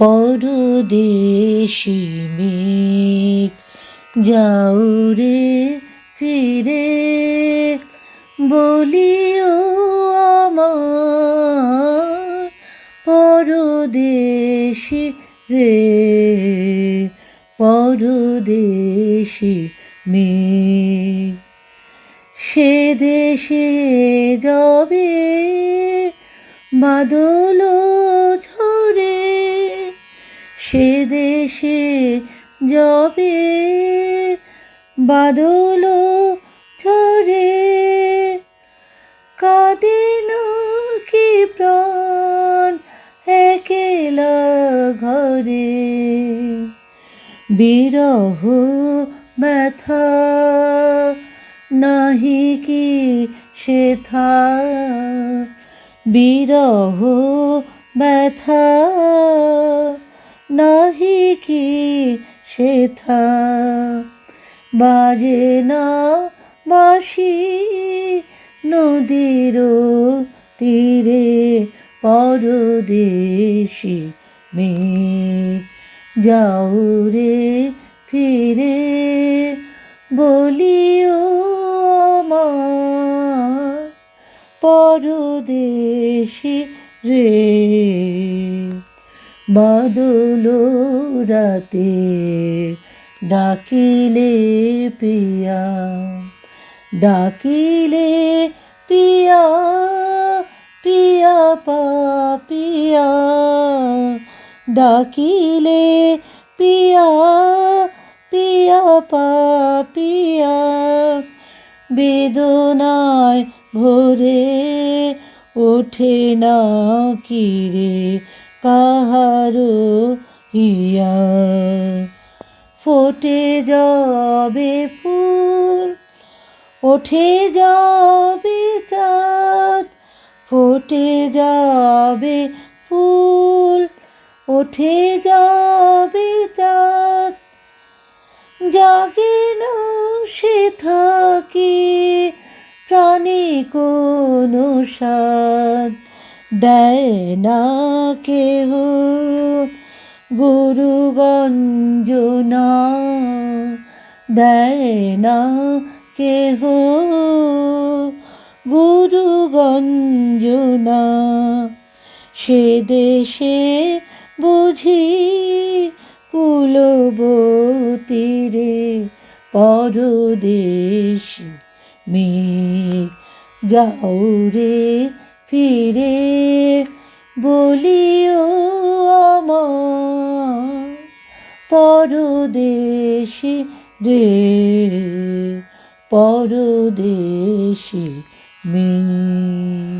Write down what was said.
পরদেশি মেঘ, যাও রে ফিরে, বলিও আমার পরদেশি রে, পরদেশি মেঘ। সে দেশে যাবে বাদল সে দেশে যাবে বাদল ঝরে। কাঁদে না কি প্রাণ একেলা ঘরে। বিরহ ব্যথা নাহি কি সেথা। বিরহ ব্যথা নাহি কি সেথা বাজে না বাসি নদীর তীরে, পরদেশি মেঘ। যাও রে ফিরে, বলিও আমার পরদেশি রে। বাদল রাতে ডাকিলে পিয়া ডাকিলে পিয়া পিয়া পাপিয়া ডাকিলে পিয়া পিয়া পাপিয়া বেদনায় ভরে ওঠে না কিরে কাহারো ইয়া। ফোটে যাবে ফুল, ওঠে যাবে চাঁদ, ফোটে যাবে ফুল, ওঠে যাবে চাঁদ। জাগে না সে থাকি, প্রাণী কোনো সাদ দেয় না কেহ গুরু গঞ্জনা দেয় না কেহ গুরু গঞ্জনা সে দেশে বুঝি কুলবতীরে পরদেশি। মেঘ যাও রে ফিরে বলিও আমার পরদেশি রে পরদেশি মেঘ